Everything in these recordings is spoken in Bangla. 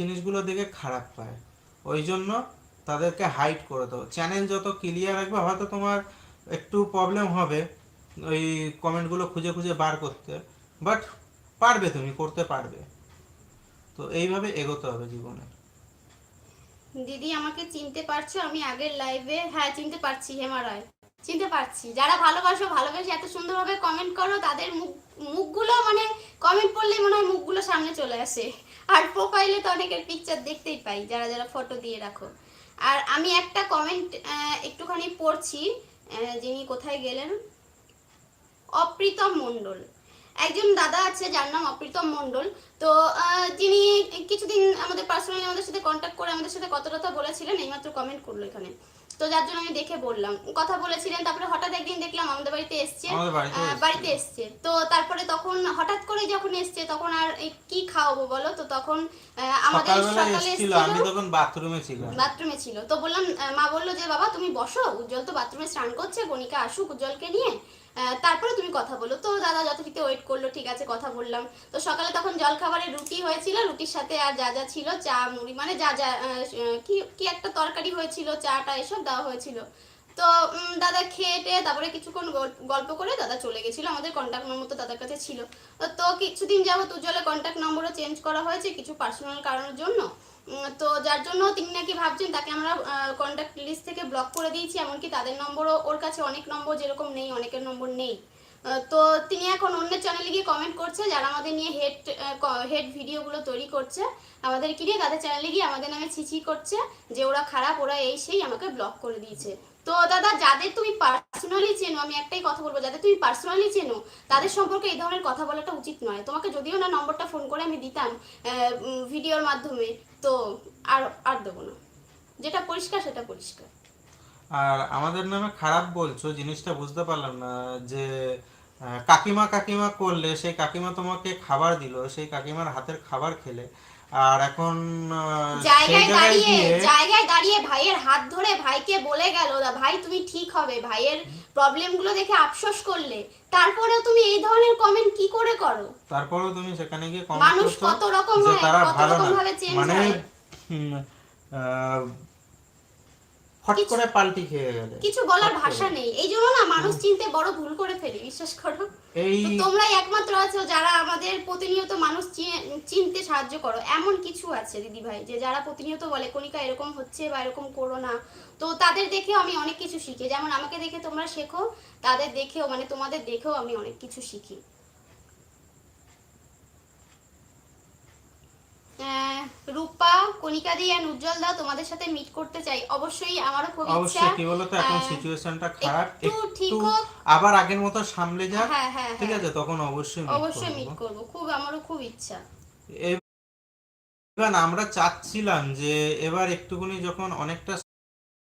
জিনিসগুলো দেখে খারাপ পায়। ওই জন্য তাদেরকে হাইড করে দাও। চ্যানেল যত ক্লিয়ার রাখবে, হয়তো তোমার একটু প্রবলেম হবে ওই কমেন্টগুলো খুঁজে খুঁজে বার করতে। বাট পারবে তুমি, করতে পারবে। তো এইভাবে এগোতে হবে জীবনে। দিদি, আমাকে চিনতে পারছ? আমি আগের লাইভে হ্যাঁ চিনতে পারছি হেমা রায় চিনতে পারছি। যারা ভালোবাসো, ভালোবেসে এত সুন্দরভাবে কমেন্ট করো, তাদের মুখ, মুখগুলো মানে কমেন্ট পড়লেই মনে হয় মুখগুলো সামনে চলে আসে। আর প্রোফাইলে তো অনেকের পিকচার দেখতেই পাই, যারা যারা ফটো দিয়ে রাখো। আর আমি একটা কমেন্ট একটুখানি পড়ছি যিনি কোথায় গেলেন? অপ্রীতম মণ্ডল। একজন দাদা আছে, যার নাম অপ্রীতম মণ্ডল। তো যিনি কিছুদিন আমাদের পার্সোনালি আমাদের সাথে কন্ট্যাক্ট করে আমাদের সাথে কত কথা বলেছিলেন, এইমাত্র কমেন্ট করল এখানে। তো যার জন্য আমি দেখে বললাম। কথা বলেছিলেন তারপরে হঠাৎ একদিন দেখলাম আমাদের বাড়িতে এসছে। বাড়িতে এসছে। তো তারপরে তখন হঠাৎ করে যখন এসছে তখন আর কি খাওয়াবো বলো? তো তখন আমাদের সকালে এসেছিল এসেছিল আমি তখন বাথরুমে ছিলাম। বাথরুমে ছিল। তো বললাম মা বলল যে বাবা তুমি বসো উজ্জ্বল তো বাথরুমে স্নান করছে বনিকা আসুক উজ্জ্বলকে নিয়ে। তারপরে তুমি কথা বলো। তো দাদা যথারীতি ওয়েট করল, ঠিক আছে, কথা বললাম। তো সকালে তখন জল খাবারে রুটি হয়েছিল, রুটির সাথে আর যা যা ছিল, চা মুড়ি মানে যা যা কি কি একটা তরকারি হয়েছিল, চাটা এসব দেওয়া হয়েছিল। তো দাদা খেয়ে তারপরে কিছুক্ষণ গল- গল্প করে দাদা চলে গেছিল, আমাদের কন্ট্যাক্ট নম্বর তো দাদার কাছে ছিল। তো কিছুদিন যাবত উজ্জ্বলের কন্ট্যাক্ট নম্বরও চেঞ্জ করা হয়েছে কিছু পার্সোনাল কারণের জন্য। তো যার জন্য তিনি নাকি ভাবছেন তাকে আমরা কন্ট্যাক্ট লিস্ট থেকে ব্লক করে দিয়েছি, এমনকি তাদের নম্বরও ওর কাছে অনেক নম্বর যেরকম নেই, অনেকের নম্বর নেই। তো তিনি এখন অন্য চ্যানেলে গিয়ে কমেন্ট করছে, যারা আমাদের নিয়ে হেড হেড ভিডিওগুলো তৈরি করছে আমাদের কি নিয়ে তাদের চ্যানেলে গিয়ে আমাদের নামে ছিছি করছে, যে ওরা খারাপ, ওরা এই, সেই আমাকে ব্লক করে দিয়েছে। তো দাদা, যাদের তুমি পার্সোনালি চেনো, আমি একটাই কথা বলব, যাদের তুমি পার্সোনালি চেনো, তাদের সম্পর্কে এই ধরনের কথা বলাটা উচিত নয়। তোমাকে যদিও না নম্বরটা ফোন করে আমি দিতাম ভিডিওর মাধ্যমে, তো আর আর দেবো না। যেটা পরিষ্কার, সেটা পরিষ্কার। আর আমাদের নামে খারাপ বলছো, জিনিসটা বুঝতে পারলাম না, যে কাকিমা কাকিমা করলে, সেই কাকিমা তোমাকে খাবার দিল, সেই কাকিমার হাতের খাবার খেলে আর এখন জায়গায় দাঁড়িয়ে জায়গায় দাঁড়িয়ে ভাইয়ের হাত ধরে ভাইকে বলে গেল দা ভাই তুমি ঠিক হবে। ভাইয়ের প্রবলেমগুলো দেখে আফসোস করলে। তারপরেও তুমি এই ধরনের কমেন্ট কি করে করো? তারপরেও তুমি সেখানে গিয়ে মানুষ কমেন্ট করছ কত রকম হয়, কত রকম ভাবে চেঞ্জ মানে হয়। হুম, কিছু- করে পাল্টি খেয়ে গেলে। কিছু বলার ভাষা নেই। এই জন্য না মানুষ চিনতে বড় ভুল করে ফেলে বিশ্বাস করো। এই তোমরাই একমাত্র আছো যারা আমাদের প্রতিনিয়ত মানুষ চিনতে সাহায্য করো। এমন কিছু আছে দিদি ভাই যে যারা প্রতিনিয়ত বলে কণিকা এরকম হচ্ছে বা এরকম করো না। তো তাদের দেখেও আমি অনেক কিছু শিখি। যেমন আমাকে দেখে তোমরা শেখো তাদের দেখেও মানে তোমাদের দেখেও আমি অনেক কিছু শিখি। রূপা কণিকা দি অ্যান্ড উজ্জ্বল দা তোমাদের সাথে মিট করতে চাই। অবশ্যই আমারও খুব ইচ্ছা। অবশ্যই কি বলতো এখন সিচুয়েশনটা খারাপ। একটু ঠিক হোক। আবার আগের মতো সামলে যাক। হ্যাঁ হ্যাঁ ঠিক হ্যাঁ। আছে তখন অবশ্যই meet অবশ্যই মিট করব। করব। খুব আমারও খুব ইচ্ছা। এবার আমরা চাচ্ছিলাম যে এবার একটুখানি যখন অনেকটা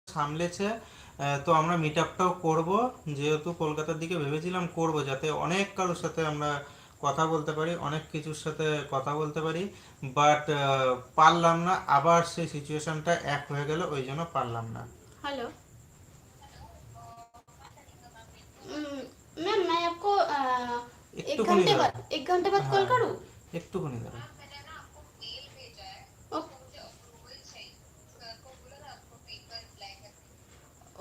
সামলেছে তো আমরা মিট আপটাও করব। যেহেতু কলকাতার দিকে ভেবেছিলাম করব যাতে অনেক কারোর সাথে আমরা কথা বলতে পারি অনেক কিছুর সাথে কথা বলতে পারি বাট পারলাম না আবার সেই সিচুয়েশনটা এক হয়ে গেল ওই জন্য পারলাম না हेलो मैम मैं आपको अ, एक একটুখানি घंटे দাঁড়াও। बाद एक घंटे बाद कॉल हाँ। करूँ একটুখানি দাঁড়া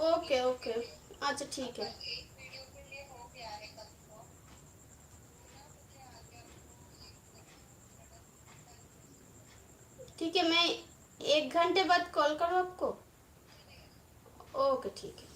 ओके ओके अच्छा ठीक है ठीक है मैं एक घंटे बाद कॉल करूँ आपको? ओके ठीक है।